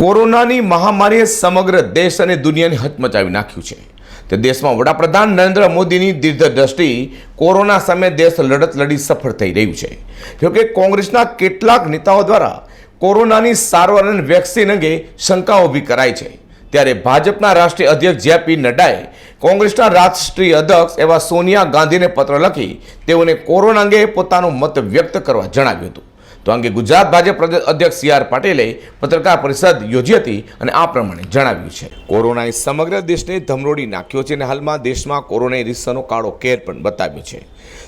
કોરોનાની મહામારીએ સમગ્ર દેશ અને દુનિયાને હચમચાવી નાખ્યું છે. તે દેશમાં વડાપ્રધાન નરેન્દ્ર મોદીની દીર્ઘદ્રષ્ટિ કોરોના સામે દેશ લડત લડી સફળ થઈ રહ્યું છે. જોકે કોંગ્રેસના કેટલાક નેતાઓ દ્વારા કોરોનાની સારવાર અને વેક્સિન અંગે શંકાઓ ઊભી કરાઈ છે. ત્યારે ભાજપના રાષ્ટ્રીય અધ્યક્ષ જેપી નડ્ડાએ કોંગ્રેસના રાષ્ટ્રીય અધ્યક્ષ એવા સોનિયા ગાંધીને પત્ર લખી તેઓને કોરોના અંગે પોતાનું મત વ્યક્ત કરવા જણાવ્યું હતું. તો અંગે ગુજરાત ભાજપ અધ્યક્ષ સી આર પાટીલે પત્રકાર પરિષદ યોજી હતી અને આ પ્રમાણે જણાવ્યું છે. કોરોનાએ સમગ્ર દેશને ધમરોડી નાખ્યો છે અને હાલમાં દેશમાં કોરોનાની રીસનો કાળો કેર પણ બતાવ્યો છે.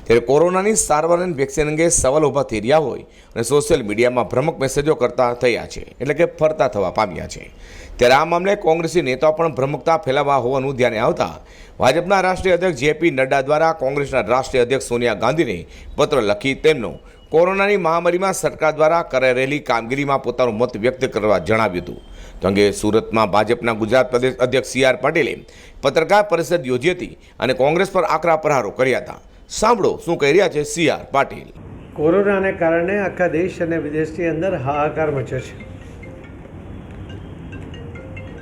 ત્યારે કોરોનાની સારવાર અને વેક્સિન અંગે સવાલ ઊભા થઈ રહ્યા હોય અને સોશિયલ મીડિયામાં ભ્રમક મેસેજો કરતા થયા છે, એટલે કે ફરતા થવા પામ્યા છે. ત્યારે આ મામલે કોંગ્રેસી નેતાઓ પણ ભ્રમકતા ફેલાવવા હોવાનું ધ્યાને આવતા ભાજપના રાષ્ટ્રીય અધ્યક્ષ જેપી નડ્ડા દ્વારા કોંગ્રેસના રાષ્ટ્રીય અધ્યક્ષ સોનિયા ગાંધીને પત્ર લખી તેમનો કોરોનાની મહામારીમાં સરકાર દ્વારા કરાઈ રહેલી કામગીરીમાં પોતાનું મત વ્યક્ત કરવા જણાવ્યું હતું. તો અંગે સુરતમાં ભાજપના ગુજરાત પ્રદેશ અધ્યક્ષ સી આર પાટીલે પત્રકાર પરિષદ યોજી હતી અને કોંગ્રેસ પર આકરા પ્રહારો કર્યા હતા. સાંભળો શું કહી રહ્યા છે સી આર પાટીલ. કોરોનાને કારણે આખા દેશ અને વિદેશની અંદર હાહાકાર મચ્યો છે.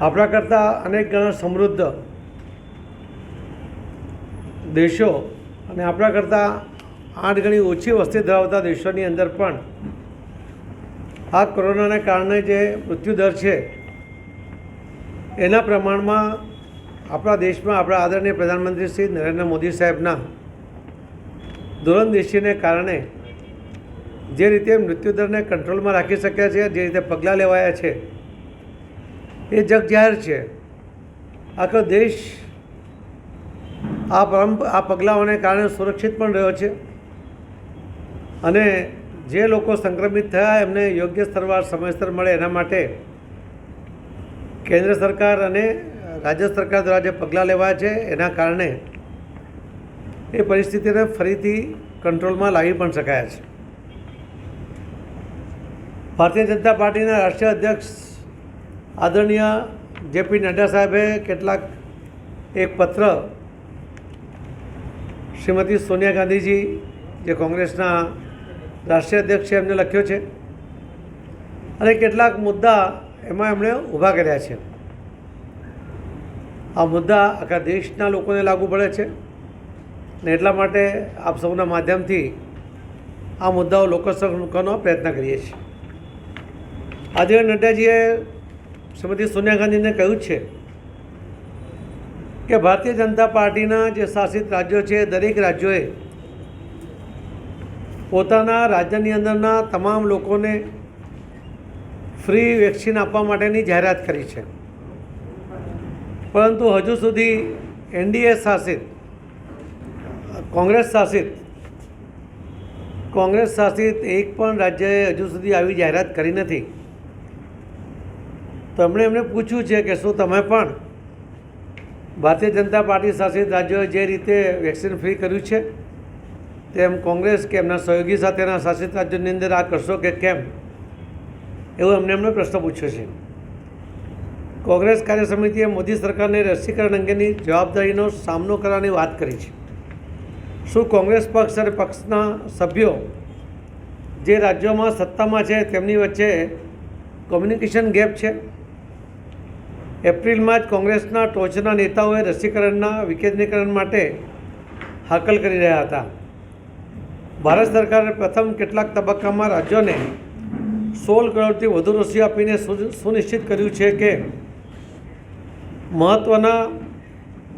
આપણા કરતાં અનેક ગણા સમૃદ્ધ દેશો અને આપણા કરતાં આઠ ગણી ઓછી વસ્તી ધરાવતા દેશોની અંદર પણ આ કોરોનાને કારણે જે મૃત્યુદર છે, એના પ્રમાણમાં આપણા દેશમાં આપણા આદરણીય પ્રધાનમંત્રી શ્રી નરેન્દ્ર મોદી સાહેબના દૂરંદેશીને કારણે જે રીતે મૃત્યુદરને કંટ્રોલમાં રાખી શક્યા છે, જે રીતે પગલાં લેવાયા છે, એ જગ જાહેર છે. આખો દેશ આ પરમ, આ પગલાઓને કારણે સુરક્ષિત પણ રહ્યો છે. અને જે લોકો સંક્રમિત થયા, એમને યોગ્ય સ્તરવાર સમયસર મળે એના માટે કેન્દ્ર સરકાર અને રાજ્ય સરકાર દ્વારા જે પગલાં લેવાયા છે, એના કારણે એ પરિસ્થિતિને ફરીથી કંટ્રોલમાં લાવી પણ શકાયા છે. ભારતીય જનતા પાર્ટીના રાષ્ટ્રીય અધ્યક્ષ આદરણીય જેપી નડ્ડા સાહેબે કેટલાક એક પત્ર શ્રીમતી સોનિયા ગાંધીજી, જે કોંગ્રેસના રાષ્ટ્રીય અધ્યક્ષ એમને લખ્યો છે. અને કેટલાક મુદ્દા એમાં એમણે ઊભા કર્યા છે. આ મુદ્દા આખા દેશના લોકોને લાગુ પડે છે ને એટલા માટે આપ સૌના માધ્યમથી આ મુદ્દાઓ લોકો સમક્ષ મૂકવાનો પ્રયત્ન કરીએ છીએ. આજે નડ્ડાજીએ શ્રીમતી સોનિયા ગાંધીને કહ્યું છે કે ભારતીય જનતા પાર્ટીના જે શાસિત રાજ્યો છે, દરેક રાજ્યોએ પોતાના રાજ્યની અંદરના તમામ લોકોને ફ્રી વેક્સિન આપવા માટેની જાહેરાત કરી છે. પરંતુ હજુ સુધી એનડીએ શાસિત, કોંગ્રેસ શાસિત કોંગ્રેસ શાસિત એક પણ રાજ્યએ હજુ સુધી આવી જાહેરાત કરી નથી. તેમણે એમને પૂછ્યું છે કે શું તમે પણ ભારતીય જનતા પાર્ટી શાસિત રાજ્યોએ જે રીતે વેક્સિન ફ્રી કર્યું છે? તેમ કોંગ્રેસ કે એમના સહયોગી સાથેના શાસિત રાજ્યોની અંદર આ કરશો કે કેમ? એવો એમને એમનો પ્રશ્ન પૂછ્યો છે. કોંગ્રેસ કાર્ય સમિતિએ મોદી સરકારને રસીકરણ અંગેની જવાબદારીનો સામનો કરવાની વાત કરી છે. શું કોંગ્રેસ પક્ષ અને પક્ષના સભ્યો જે રાજ્યોમાં સત્તામાં છે તેમની વચ્ચે કોમ્યુનિકેશન ગેપ છે? એપ્રિલમાં જ કોંગ્રેસના ટોચના નેતાઓએ રસીકરણના વિકેન્દ્રીકરણ માટે હાકલ કરી રહ્યા હતા. ભારત સરકારે પ્રથમ કેટલાક તબક્કામાં રાજ્યોને સોળ કરોડથી વધુ રસી આપીને સુનિશ્ચિત કર્યું છે કે મહત્ત્વના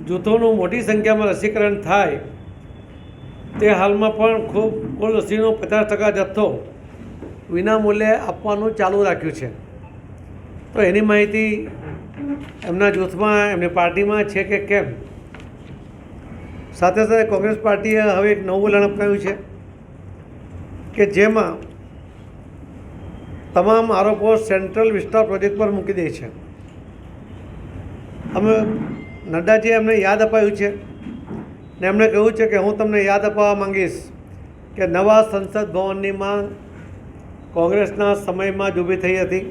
જૂથોનું મોટી સંખ્યામાં રસીકરણ થાય તે હાલમાં પણ ખૂબ કુલ રસીનો પચાસ ટકા જથ્થો વિનામૂલ્યે આપવાનું ચાલુ રાખ્યું છે. તો એની માહિતી એમના જૂથમાં, એમની પાર્ટીમાં છે કે કેમ? સાથે સાથે કોંગ્રેસ પાર્ટીએ હવે એક નવું વલણ અપનાવ્યું છે. કે જેમાં તમામ આરોપો સેન્ટ્રલ વિસ્તાર પ્રોજેક્ટ પર મૂકી દે છે. અમે નડ્ડાજીએ એમને યાદ અપાયું છે ને એમણે કહ્યું છે કે હું તમને યાદ અપાવવા માંગીશ કે નવા સંસદ ભવનની માંગ કોંગ્રેસના સમયમાં જ ઊભી થઈ હતી.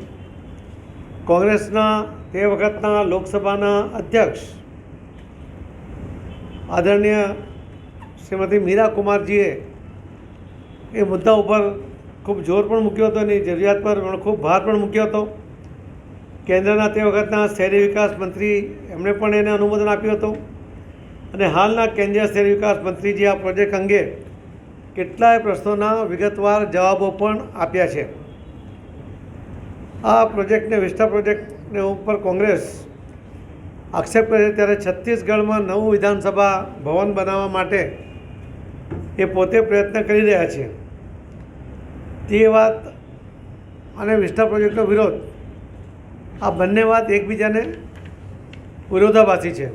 કોંગ્રેસના તે વખતના લોકસભાના અધ્યક્ષ આદરણીય શ્રીમતી મીરા કુમારજીએ એ મુદ્દા ઉપર ખૂબ જોર પણ મૂક્યો હતો એની જરૂરિયાત પર ખૂબ ભાર પણ મૂક્યો હતો. કેન્દ્રના તે વખતના શહેરી વિકાસ મંત્રી એમણે પણ એને અનુમોદન આપ્યું હતું. અને હાલના કેન્દ્રીય શહેરી વિકાસ મંત્રીજી આ પ્રોજેક્ટ અંગે કેટલાય પ્રશ્નોના વિગતવાર જવાબો પણ આપ્યા છે. આ પ્રોજેક્ટને વિસ્ટા પ્રોજેક્ટને ઉપર કોંગ્રેસ આક્ષેપ કરે ત્યારે છત્તીસગઢમાં નવું વિધાનસભા ભવન બનાવવા માટે એ પોતે પ્રયત્ન કરી રહ્યા છે. તે વાત અને વિસ્ટા પ્રોજેક્ટનો વિરોધ, આ બંને વાત એકબીજાને વિરોધાભાસી છે.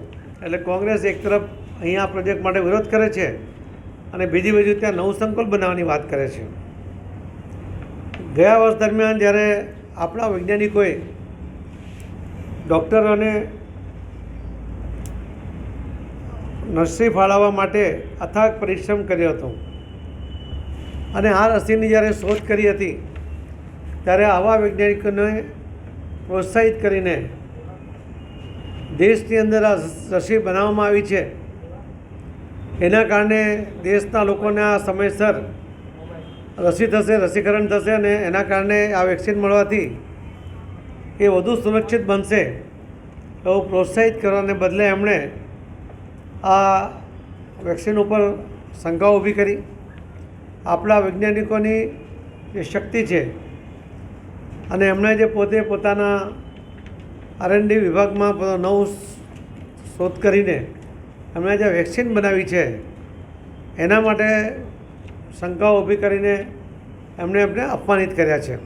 એટલે કોંગ્રેસ એક તરફ અહીંયા પ્રોજેક્ટ માટે વિરોધ કરે છે અને બીજી બાજુ ત્યાં નવું સંકુલ બનાવવાની વાત કરે છે. ગયા વર્ષ દરમિયાન જ્યારે આપણા વૈજ્ઞાનિકોએ ડૉક્ટરોને નર્સરી ફાળવવા માટે અથાગ પરિશ્રમ કર્યો હતો. અને આ રસીની જ્યારે શોધ કરી હતી, ત્યારે આવા વૈજ્ઞાનિકોને પ્રોત્સાહિત કરીને દેશની અંદર આ રસી બનાવવામાં આવી છે. એના કારણે દેશના લોકોને આ સમયસર રસી થશે, રસીકરણ થશે અને એના કારણે આ વેક્સિન મળવાથી એ વધુ સુરક્ષિત બનશે એવું પ્રોત્સાહિત કરવાને બદલે એમણે આ વેક્સિન ઉપર શંકા ઊભી કરી. આપણા વૈજ્ઞાનિકોની જે શક્તિ છે અને એમણે જે પોતે પોતાના આરએનડી વિભાગમાં નવું શોધ કરીને એમણે જે વેક્સિન બનાવી છે, એના માટે શંકાઓ ઊભી કરીને એમણે એમને અપમાનિત કર્યા છે.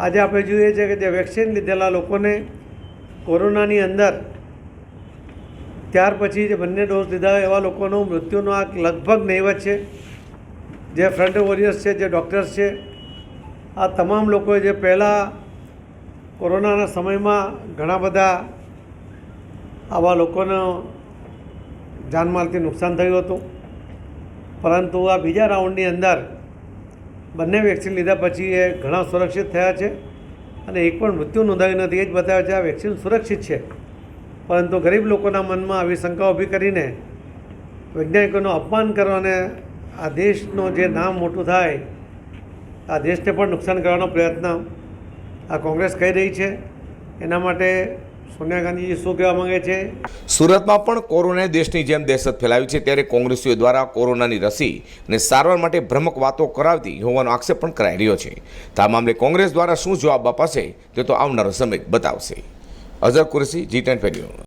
આજે આપણે જોઈએ છીએ કે જે વેક્સિન લીધેલા લોકોને કોરોનાની અંદર ત્યાર પછી જે બંને ડોઝ લીધા હોય એવા લોકોનું મૃત્યુનો આંક લગભગ નહીવત છે. જે ફ્રન્ટ વોરિયર્સ છે, જે ડૉક્ટર્સ છે, આ તમામ લોકોએ જે પહેલાં કોરોનાના સમયમાં ઘણા બધા આવા લોકોનો જાનમાલથી નુકસાન થયું હતું. પરંતુ આ બીજા રાઉન્ડની અંદર બંને વેક્સિન લીધા પછી એ ઘણા સુરક્ષિત થયા છે અને એક પણ મૃત્યુ નોંધાયું નથી. એ જ બતાવે છે આ વેક્સિન સુરક્ષિત છે. પરંતુ ગરીબ લોકોના મનમાં આવી શંકા ઊભી કરીને વૈજ્ઞાનિકોનું અપમાન કરવાને આ દેશનું જે નામ મોટું થાય, આ દેશને પણ નુકસાન કરવાનો પ્રયત્ન આ કોંગ્રેસ કરી રહી છે. એના માટે સોનિયા ગાંધીજી શું કહેવા માંગે છે? સુરતમાં પણ કોરોનાએ દેશની જેમ દહેશત ફેલાવી છે ત્યારે કોંગ્રેસીઓ દ્વારા કોરોનાની રસી અને સારવાર માટે ભ્રમક વાતો કરાવતી હોવાનો આક્ષેપ પણ કરાઈ રહ્યો છે. તો મામલે કોંગ્રેસ દ્વારા શું જવાબ અપાશે તે તો આવનારો સમય બતાવશે. અઝર કુરેશી જી ટેન